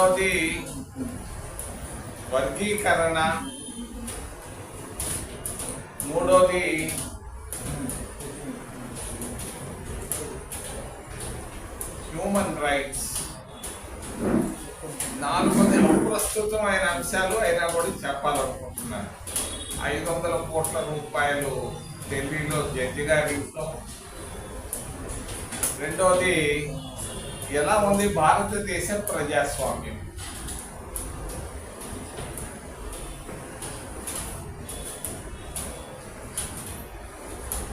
రెండవది వర్గీకరణ. మూడవది హ్యూమన్ రైట్స్ నాలుగోది ప్రస్తుతమైన అంశాలు అయినా కూడా చెప్పాలనుకుంటున్నాను. ఐదు వందల కోట్ల రూపాయలు ఢిల్లీలో జడ్జి గారి ఇంట్లో. రెండవది ఎలా ఉంది భారతదేశ ప్రజాస్వామ్యం?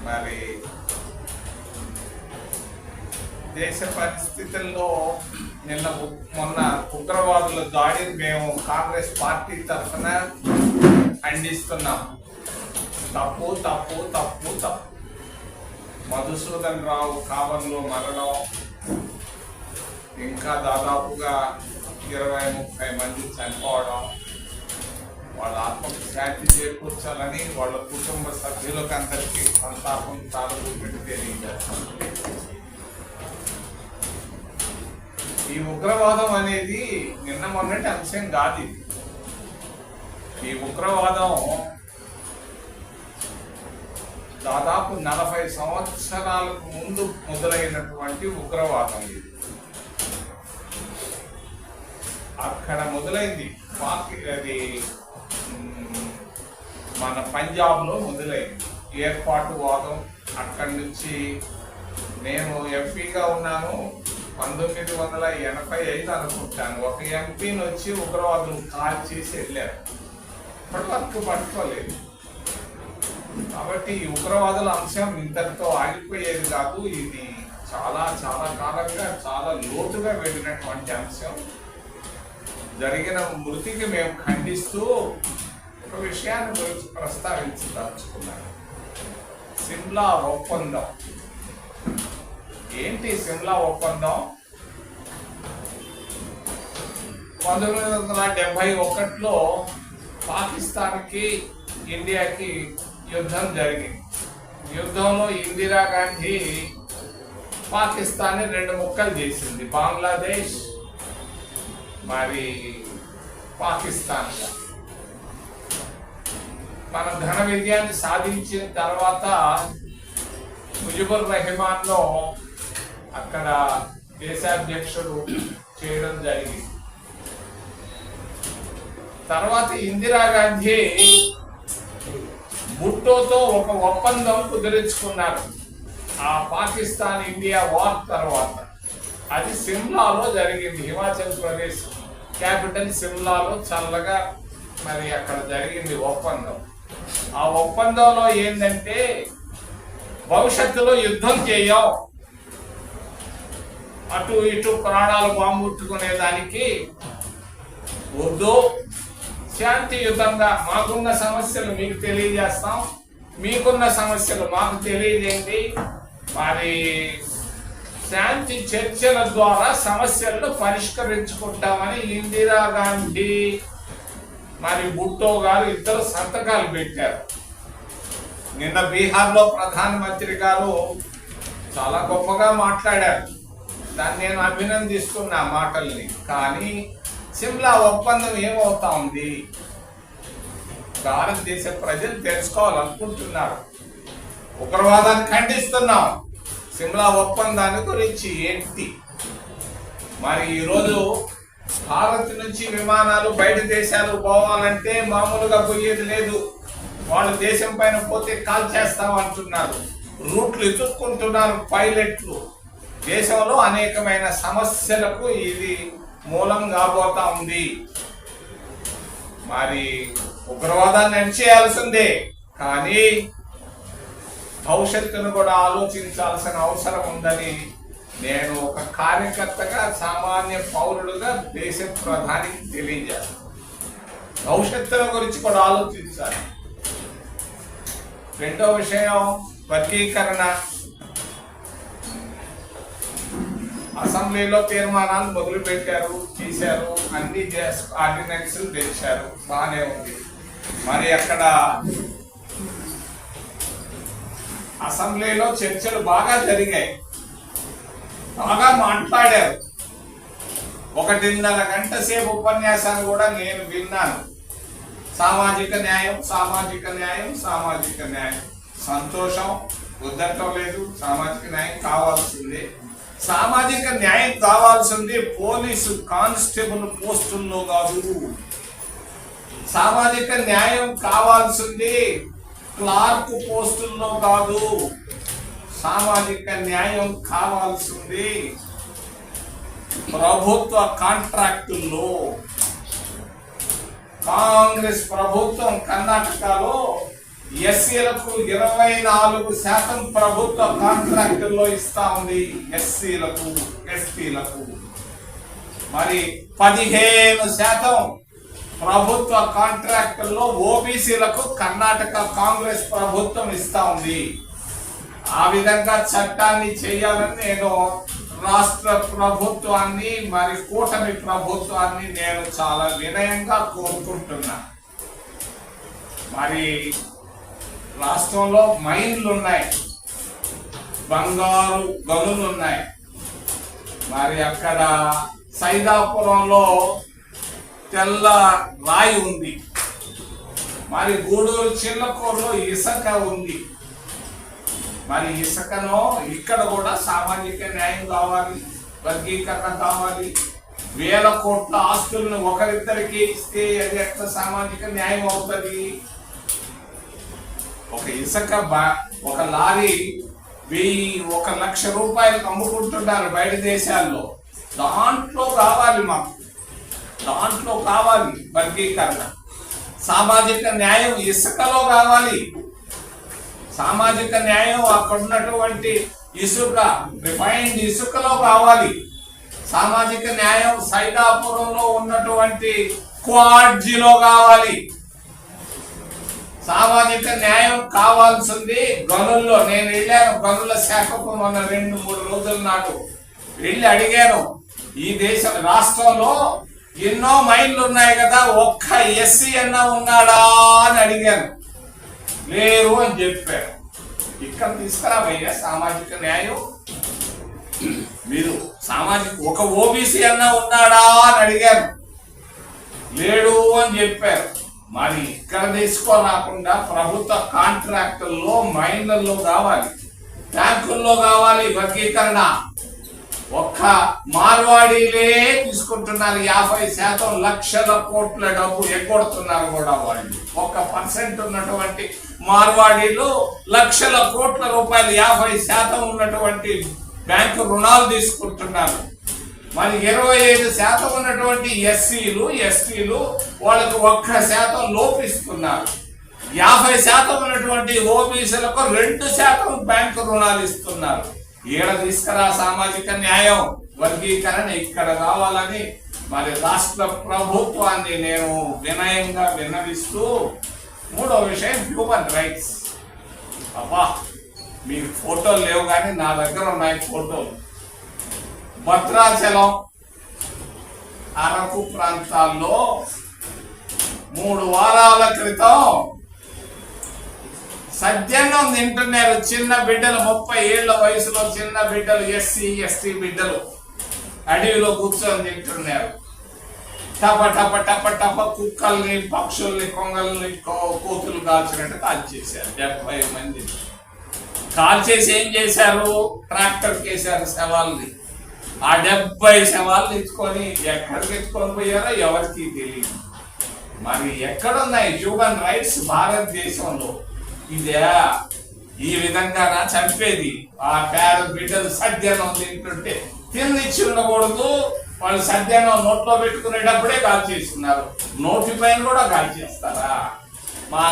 మరి దేశ పరిస్థితుల్లో నిన్న మొన్న ఉగ్రవాదుల దాడిని మేము కాంగ్రెస్ పార్టీ తరఫున ఖండిస్తున్నాం. తప్పు తప్పు తప్పు తప్పు. మధుసూదన్ రావు కావంలో మరణం. ఇంకా దాదాపుగా ఇరవై ముప్పై మంది చనిపోవడం వాళ్ళ ఆత్మకు శాంతి చేకూర్చాలని వాళ్ళ కుటుంబ సభ్యులకు అందరికీ సంతాపం తాలూపెట్టి తెలియజేస్తాం ఈ ఉగ్రవాదం అనేది నిన్న మొన్నటి అంశం కాదు ఈ ఉగ్రవాదం దాదాపు నలభై సంవత్సరాలకు ముందు మొదలైనటువంటి ఉగ్రవాదం ఇది. అక్కడ మొదలైంది. పాక్ అది మన పంజాబ్లో మొదలైంది. ఏర్పాటు వాదం అక్కడి నుంచి నేను ఎంపీగా ఉన్నాను. పంతొమ్మిది వందల ఎనభై ఐదు అనుకుంటాను. ఒక ఎంపీని వచ్చి ఉగ్రవాదులు కాల్ చేసి వెళ్ళారు. ఇప్పటి వరకు పట్టుకోలేదు. కాబట్టి ఈ ఉగ్రవాదుల అంశం ఇంతటితో ఆగిపోయేది కాదు. ఇది చాలా చాలా కాలంగా చాలా లోతుగా వెళ్ళినటువంటి అంశం. జరిగిన మృతికి మేము ఖండిస్తూ ఒక విషయాన్ని గురించి ప్రస్తావించదలుచుకున్నాను సిమ్లా ఒప్పందం. ఏంటి సిమ్లా ఒప్పందం? పంతొమ్మిది వందల డెబ్బై ఒకటిలో పాకిస్తాన్కి ఇండియాకి యుద్ధం జరిగింది. యుద్ధంలో ఇందిరాగాంధీ పాకిస్తాన్ని రెండు ముక్కలు చేసింది. బంగ్లాదేశ్ మరి పాకిస్తాన్. మన ఘన విజయాన్ని సాధించిన తర్వాత ముజిబుర్ రెహమాన్లో అక్కడ దేశాధ్యక్షుడు చేయడం జరిగింది. తర్వాత ఇందిరాగాంధీ భుట్టోతో ఒక ఒప్పందం కుదిరించుకున్నారు. ఆ పాకిస్తాన్ ఇండియా వార్ తర్వాత. అది సిమ్లాలో జరిగింది హిమాచల్ ప్రదేశ్ క్యాపిటల్ సిమ్లాలో చల్లగా మరి అక్కడ జరిగింది ఒప్పందం. ఆ ఒప్పందంలో ఏంటంటే భవిష్యత్తులో యుద్ధం చేయం. అటు ఇటు ప్రాణాలు బాంబుట్టుకునే దానికి వద్దు. శాంతియుతంగా మాకున్న సమస్యలు మీకు తెలియజేస్తాం. మీకున్న సమస్యలు మాకు తెలియజేయండి. మరి శాంతి చర్చల ద్వారా సమస్యలను పరిష్కరించుకుంటామని ఇందిరాగాంధీ మరి బుట్టో గారు ఇద్దరు సంతకాలు పెట్టారు. నిన్న బీహార్లో ప్రధానమంత్రి గారు చాలా గొప్పగా మాట్లాడారు. దాన్ని నేను అభినందిస్తున్నా మాటల్ని. కానీ సిమ్లా ఒప్పందం ఏమవుతా ఉంది? భారతదేశ ప్రజలు తెలుసుకోవాలనుకుంటున్నారు. ఉగ్రవాదాన్ని ఖండిస్తున్నాం. సిమ్లా ఒప్పందాన్ని గురించి ఏంటి మరి ఈరోజు భారత్ నుంచి విమానాలు బయట దేశాలు పోవాలంటే మామూలుగా పోయేది లేదు. వాళ్ళు దేశం పైన పోతే కాల్ చేస్తామంటున్నారు రూట్లు ఎదుర్కొంటున్నారు పైలట్లు. దేశంలో అనేకమైన సమస్యలకు ఇది మూలం కాబోతా ఉంది. మరి ఉగ్రవాదాన్ని అణిచేయాల్సిందే కానీ భవిష్యత్తును కూడా ఆలోచించాల్సిన అవసరం ఉందని నేను ఒక కార్యకర్తగా సామాన్య పౌరుడుగా దేశ ప్రధానికి తెలియజేస్తాను భవిష్యత్తుల గురించి కూడా ఆలోచించాలి. రెండో విషయం వర్గీకరణ. అసెంబ్లీలో తీర్మానాలు మొదలు పెట్టారు చేశారు అన్ని ఆర్డినెన్స్లు తెచ్చారు. బాగానే ఉంది. మరి అక్కడ అసెంబ్లీలో చర్చలు బాగా జరిగాయి. బాగా మాట్లాడారు. ఒకటిన్నర గంట సేపు ఉపన్యాసాన్ని కూడా నేను విన్నాను. సామాజిక న్యాయం సామాజిక న్యాయం సామాజిక న్యాయం. సంతోషం ఉద్దటం లేదు. సామాజిక న్యాయం కావాల్సిందే. సామాజిక న్యాయం కావాల్సింది పోలీసు కానిస్టేబుల్ పోస్టుల్లో కాదు. సామాజిక న్యాయం కావాల్సింది క్లార్క్ పోస్టుల్లో కాదు సామాజిక న్యాయం కావాల్సింది. ప్రభుత్వ కాంట్రాక్టుల్లో. కాంగ్రెస్ ప్రభుత్వం కర్ణాటకలో ఎస్సీలకు ఇరవై నాలుగు శాతం ప్రభుత్వ కాంట్రాక్టుల్లో ఇస్తా ఉంది. ఎస్సీలకు ఎస్టీలకు. మరి పదిహేను శాతం ప్రభుత్వ కాంట్రాక్టుల్లో ఓబీసీలకు కర్ణాటక కాంగ్రెస్ ప్రభుత్వం ఇస్తా ఉంది. ఆ విధంగా చట్టాన్ని చేయాలని నేను రాష్ట్ర ప్రభుత్వాన్ని మరి కూటమి ప్రభుత్వాన్ని నేను చాలా వినయంగా కోరుకుంటున్నా. మరి రాష్ట్రంలో మైన్లు ఉన్నాయి. బంగారు గనులు ఉన్నాయి. మరి అక్కడ సైదాపురంలో తెల్ల రాయి ఉంది. మరి గూడూరు చిల్లకూరులో ఇసుక ఉంది. మరి ఇసుకను ఇక్కడ కూడా సామాజిక న్యాయం కావాలి వర్గీకరణ కావాలి. వేల కోట్ల ఆస్తులను ఒకరిద్దరికి ఇస్తే అది ఎట్లా సామాజిక న్యాయం అవుతుంది? ఒక ఇసుక బా- ఒక లారీ వెయ్యి ఒక లక్ష రూపాయలకు అమ్ముకుంటున్నారు బయట దేశాల్లో. దాంట్లో కావాలి మాకు. దాంట్లో కావాలి వర్గీకరణ. సామాజిక న్యాయం ఇసుకలో కావాలి. సామాజిక న్యాయం అక్కడున్నటువంటి ఇసుక రిఫైన్డ్ ఇసుకలో కావాలి. సామాజిక న్యాయం సైదాపురంలో ఉన్నటువంటి క్వాడ్జీలో కావాలి. సామాజిక న్యాయం కావాల్సింది గనుల్లో. నేను వెళ్ళాను గనుల శాఖకు మొన్న రెండు మూడు రోజుల నాడు. వెళ్ళి అడిగాను. ఈ దేశ రాష్ట్రంలో ఎన్నో మైండ్లు ఉన్నాయి కదా ఒక్క ఎస్సీ అన్నా ఉన్నాడా అని అడిగాను. లేరు అని చెప్పారు ఇక్కడ తీసుకురావయ్యా సామాజిక న్యాయం. మీరు సామాజిక ఒక ఓబీసీ అన్నా ఉన్నాడా అని అడిగారు లేడు అని చెప్పారు. మరి ఇక్కడ తీసుకోరాకుండా ప్రభుత్వ కాంట్రాక్టుల్లో మైన్లలో కావాలి. బ్యాంకుల్లో కావాలి వర్గీకరణ. ఒక్క మార్వాడీలే తీసుకుంటున్నారు. యాభై శాతం లక్షల కోట్ల డబ్బు ఎగ్గొడుతున్నారు కూడా వాళ్ళు. ఒక్క పర్సెంట్ ఉన్నటువంటి మార్వాడీలు లక్షల కోట్ల రూపాయలు యాభై శాతం ఉన్నటువంటి బ్యాంకు రుణాలు తీసుకుంటున్నారు. మరి ఇరవై ఐదు శాతం ఉన్నటువంటి ఎస్సీలు ఎస్టీలు వాళ్ళకు ఒక్క శాతం లోపిస్తున్నారు యాభై శాతం ఉన్నటువంటి ఓబీసీలకు రెండు శాతం బ్యాంకు రుణాలు ఇస్తున్నారు. ఈడ తీసుకురా సామాజిక న్యాయం వర్గీకరణ ఇక్కడ కావాలని మరి రాష్ట్ర ప్రభుత్వాన్ని నేను వినయంగా విన్నవిస్తూ మూడో విషయం హ్యూమన్ రైట్స్ అబ్బా మీకు ఫోటోలు లేవు కానీ నా దగ్గర ఉన్నాయి ఫోటోలు. భద్రాచలం అరకు ప్రాంతాల్లో మూడు వారాల క్రితం సద్యంగా తింటున్నారు చిన్న బిడ్డలు ముప్పై ఏళ్ళ వయసులో చిన్న బిడ్డలు ఎస్సీ ఎస్టీ బిడ్డలు. అడవిలో కూర్చొని తింటున్నారు. టప టప టప టప కుక్కల్ని పక్షుల్ని కొంగల్ని కో- కోతులు కాల్చినట్టు కాల్చేశారు. డెబ్బై మంది. కాల్చేసి ఏం చేశారు? ట్రాక్టర్ కేసారు శవాల్ని. ఆ డెబ్బై శవాలు ఎత్తుకొని ఎక్కడికి ఎత్తుకొని పోయారో ఎవరికి తెలియదు మరి ఎక్కడున్నాయి హ్యూమన్ రైట్స్ భారతదేశంలో? ఇదే ఈ విధంగా నా చంపేది? ఆ పేద బిడ్డలు సద్యానం తింటుంటే తిన్నిచ్చి ఉండకూడదు వాళ్ళు సద్యానం నోట్లో పెట్టుకునేటప్పుడే కాల్ చేస్తున్నారు. నోటి పైన కూడా కాల్ చేస్తారా? మా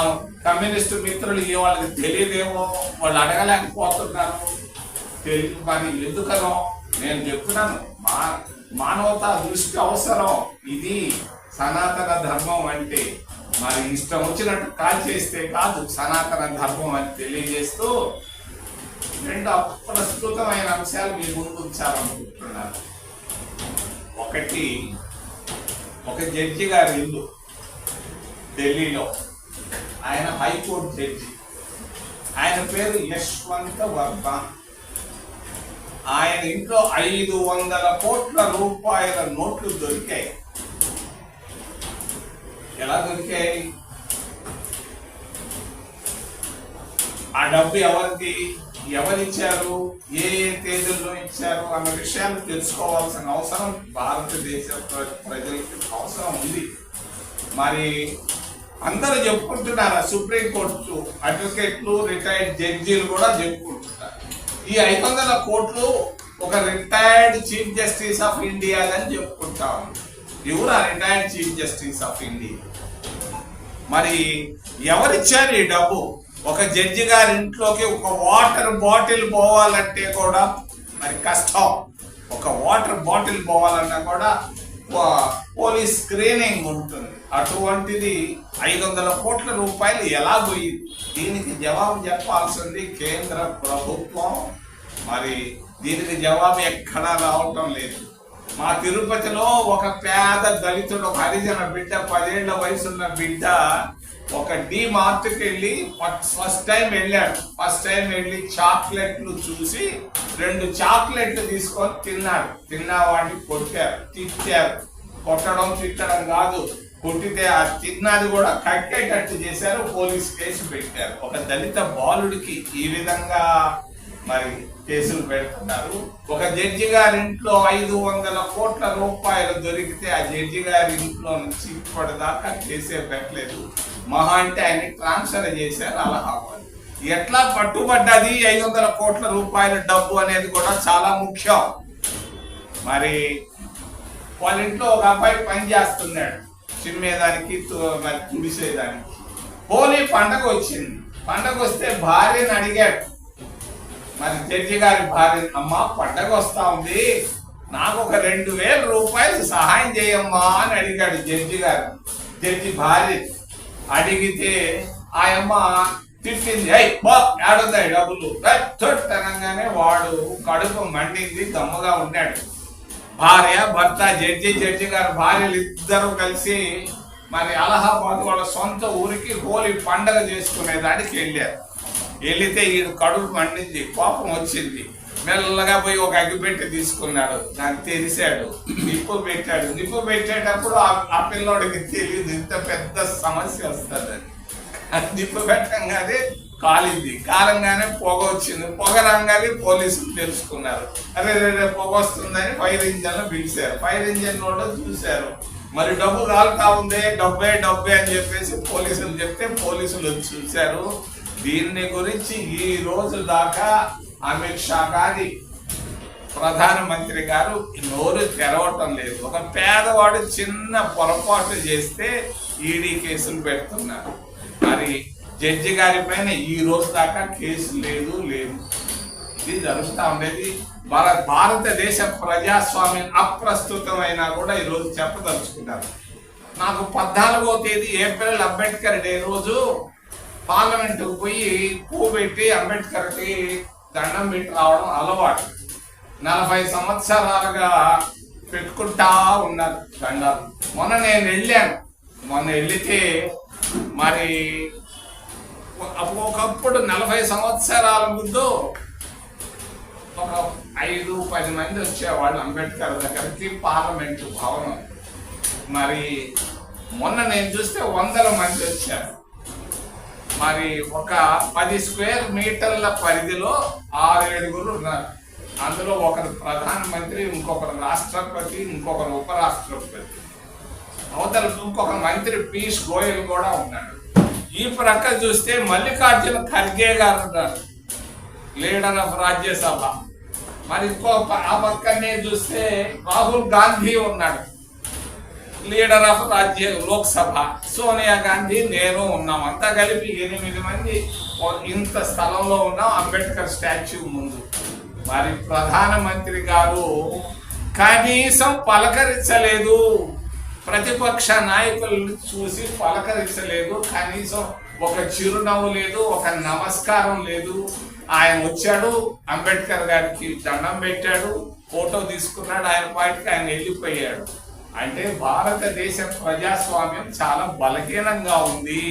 కమ్యూనిస్టు మిత్రులు ఏ వాళ్ళకి తెలియదేమో వాళ్ళు అడగలేకపోతున్నారు. తెలియదు మరి ఎందుకనో నేను చెప్తున్నాను. మా మానవతా దృష్టి అవసరం. ఇది సనాతన ధర్మం అంటే మరి ఇష్టం వచ్చినట్టు కాల్ చేస్తే కాదు సనాతన ధర్మం అని తెలియజేస్తూ రెండు అప్రస్తుతమైన అంశాలు మీ ముందు ఉంచాలనుకుంటున్నారు ఒకటి ఒక జడ్జి గారి ఇల్లు ఢిల్లీలో. ఆయన హైకోర్టు జడ్జి. ఆయన పేరు యశ్వంత వర్మ. ఆయన ఇంట్లో ఐదు వందల కోట్ల రూపాయల నోట్లు దొరికాయి. ఎలా దొరికాయి? ఆ డబ్బు ఎవరిది? ఎవరిచ్చారు? ఏ ఏ తేదీల్లో ఇచ్చారు? అన్న విషయాలు తెలుసుకోవాల్సిన అవసరం భారతదేశ ప్రజలకి అవసరం ఉంది. మరి అందరూ చెప్పుకుంటున్నారు? సుప్రీంకోర్టు అడ్వకేట్లు రిటైర్డ్ జడ్జీలు కూడా చెప్పుకుంటున్నారు. ఈ ఐదు వందల కోట్లు ఒక retired chief justice of India అని చెప్పుకుంటా ఎవరు ఆ retired chief justice of India? మరి ఎవరిచ్చారు ఈ డబ్బు? ఒక జడ్జి గారి ఇంట్లోకి ఒక వాటర్ బాటిల్ పోవాలంటే కూడా మరి కష్టం. ఒక వాటర్ బాటిల్ పోవాలన్నా కూడా పోలీస్ స్క్రీనింగ్ ఉంటుంది. అటువంటిది ఐదు వందల కోట్ల రూపాయలు ఎలా పోయింది? దీనికి జవాబు చెప్పాల్సింది కేంద్ర ప్రభుత్వం. మరి దీనికి జవాబు ఎక్కడా రావటం లేదు. మా తిరుపతిలో ఒక పేద దళితుడు ఒక హరిజన బిడ్డ పదేళ్ళ వయసున్న బిడ్డ ఒక డి మార్ట్కి వెళ్ళి ఫస్ట్ టైం వెళ్ళాడు. ఫస్ట్ టైం వెళ్ళి చాక్లెట్లు చూసి రెండు చాక్లెట్లు తీసుకొని తిన్నాడు. తిన్నవాడిని కొట్టారు తిట్టారు. కొట్టడం తిట్టడం కాదు. కొట్టితే ఆ తిన్నది కూడా కట్టేటట్టు చేశారు పోలీస్ కేసు పెట్టారు. ఒక దళిత బాలుడికి ఈ విధంగా మరి కేసులు పెడుతున్నారు. ఒక జడ్జి గారి ఇంట్లో ఐదు వందల కోట్ల రూపాయలు దొరికితే ఆ జడ్జి గారి ఇంట్లో నుంచి ఇప్పటిదాకా కేసే పెట్టలేదు. మహా అంటే ఆయన ట్రాన్స్ఫర్ చేశారు అలహాబాద్. ఎట్లా పట్టుబడ్డది ఐదు వందల కోట్ల రూపాయల డబ్బు అనేది కూడా చాలా ముఖ్యం. మరి వాళ్ళ ఇంట్లో ఒక అబ్బాయి పని చేస్తున్నాడు చిమ్మేదానికి మరి తుడిసేదానికి హోలీ పండగ వచ్చింది. పండగ వస్తే భార్యను అడిగాడు. మరి జడ్జి గారి భార్య అమ్మ పండగ వస్తా ఉంది. నాకు ఒక రెండు వేల రూపాయలు సహాయం చేయమ్మా అని అడిగాడు జడ్జి గారు. జడ్జి భార్య అడిగితే ఆయమ్మ తిట్టింది అయ్యి బా ఏడుందాయి డబ్బులు. తనంగానే వాడు కడుపు మండింది దమ్ముగా ఉన్నాడు. భార్య భర్త జడ్జి జడ్జి గారు భార్యలు ఇద్దరు కలిసి మరి అలహాబాద్ వాళ్ళ సొంత ఊరికి హోలీ పండగ చేసుకునేదానికి వెళ్ళారు. వెళితే ఈడు కడుపు మండింది కోపం వచ్చింది. మెల్లగా పోయి ఒక అగ్గిపెట్టి తీసుకున్నాడు. దాన్ని తెలిసాడు నిప్పు పెట్టాడు. నిప్పు పెట్టేటప్పుడు ఆ- పిల్లోడికి తెలియదు ఇంత పెద్ద సమస్య వస్తుందని నిప్పు పెట్టంగానే కాలింది. కాలంగానే పొగ వచ్చింది. పొగ రాగానే పోలీసులు తెలుసుకున్నారు. అరే రే పొగ వస్తుందని ఫైర్ ఇంజన్ పిలిచారు. ఫైర్ ఇంజన్ కూడా చూశారు. మరి డబ్బు కాలుతా ఉంది? డబ్బే డబ్బే అని చెప్పేసి పోలీసులు చెప్తే పోలీసులు వచ్చి చూశారు. దీన్ని గురించి ఈ రోజు దాకా అమిత్ షా గారి ప్రధానమంత్రి గారు నోరు తెరవటం లేదు. ఒక పేదవాడు చిన్న పొరపాటు చేస్తే ఈడీ కేసులు పెడుతున్నారు. మరి జడ్జి గారి పైన ఈ రోజు దాకా కేసు లేదు లేదు. ఇది జరుగుతూ ఉండేది. మన భారతదేశ ప్రజాస్వామ్యం అప్రస్తుతమైనా కూడా ఈ రోజు చెప్పదలుచుకున్నారు నాకు పద్నాలుగో తేదీ ఏప్రిల్ అంబేద్కర్ డే రోజు పార్లమెంట్కి పోయి పువ్వు పెట్టి అంబేద్కర్కి దండం పెట్టి రావడం అలవాటు. నలభై సంవత్సరాలుగా పెట్టుకుంటా ఉన్నారు దండాలు. మొన్న నేను వెళ్ళాను. మొన్న వెళితే మరి ఒకప్పుడు నలభై సంవత్సరాల ముందు ఒక ఐదు పది మంది వచ్చేవాళ్ళు అంబేద్కర్ దగ్గరికి పార్లమెంటు భవనం. మరి మొన్న నేను చూస్తే వందల మంది వచ్చారు. మరి ఒక పది స్క్వేర్ మీటర్ల పరిధిలో ఆరు ఏడుగురు ఉన్నారు. అందులో ఒకరు ప్రధానమంత్రి ఇంకొకరు రాష్ట్రపతి ఇంకొకరు ఉపరాష్ట్రపతి. అవతల ఇంకొక మంత్రి పీయూష్ గోయల్ కూడా ఉన్నాడు. ఈ ప్రక్క చూస్తే మల్లికార్జున ఖర్గే గారు ఉన్నారు. Leader of Rajya Sabha. మరి ఇంకో ఆ పక్కనే చూస్తే రాహుల్ గాంధీ ఉన్నాడు. లీడర్ ఆఫ్ రాజ్య లోక్సభ సోనియా గాంధీ నేను ఉన్నాం. అంతా కలిపి ఎనిమిది మంది ఇంత స్థలంలో ఉన్నాం. అంబేద్కర్ స్టాచ్యూ ముందు. మరి ప్రధానమంత్రి గారు కనీసం పలకరించలేదు. ప్రతిపక్ష నాయకులను చూసి పలకరించలేదు. కనీసం ఒక చిరునవ్వు లేదు ఒక నమస్కారం లేదు. ఆయన వచ్చాడు అంబేద్కర్ గారికి దండం పెట్టాడు ఫోటో తీసుకున్నాడు ఆయన పాటికి ఆయన వెళ్ళిపోయాడు. అంటే భారతదేశ ప్రజాస్వామ్యం చాలా బలహీనంగా ఉంది.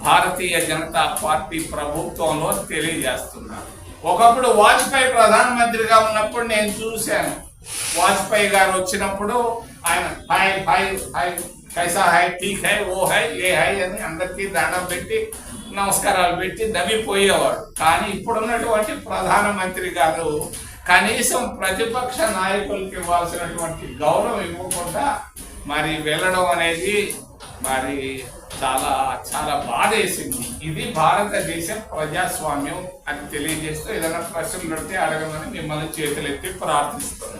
భారతీయ జనతా పార్టీ ప్రభుత్వంలో తెలియజేస్తున్నారు. ఒకప్పుడు వాజ్పేయి ప్రధానమంత్రిగా ఉన్నప్పుడు నేను చూశాను. వాజ్పేయి గారు వచ్చినప్పుడు ఆయన హాయ్ హాయ్ హాయ్ కైసా హాయ్ ఠీక్ హై ఓ హై ఏ హై అని అందరికీ దండం పెట్టి నమస్కారాలు పెట్టి నవ్విపోయేవాడు. కానీ ఇప్పుడున్నటువంటి ప్రధానమంత్రి గారు కనీసం ప్రతిపక్ష నాయకులకి ఇవ్వాల్సినటువంటి గౌరవం ఇవ్వకుండా మరి వెళ్ళడం అనేది మరి చాలా చాలా బాధేసింది. ఇది భారతదేశం ప్రజాస్వామ్యం అని తెలియజేస్తూ ఏదైనా ప్రశ్నలు పెడితే అడగమని మిమ్మల్ని చేతులెత్తి ప్రార్థిస్తాం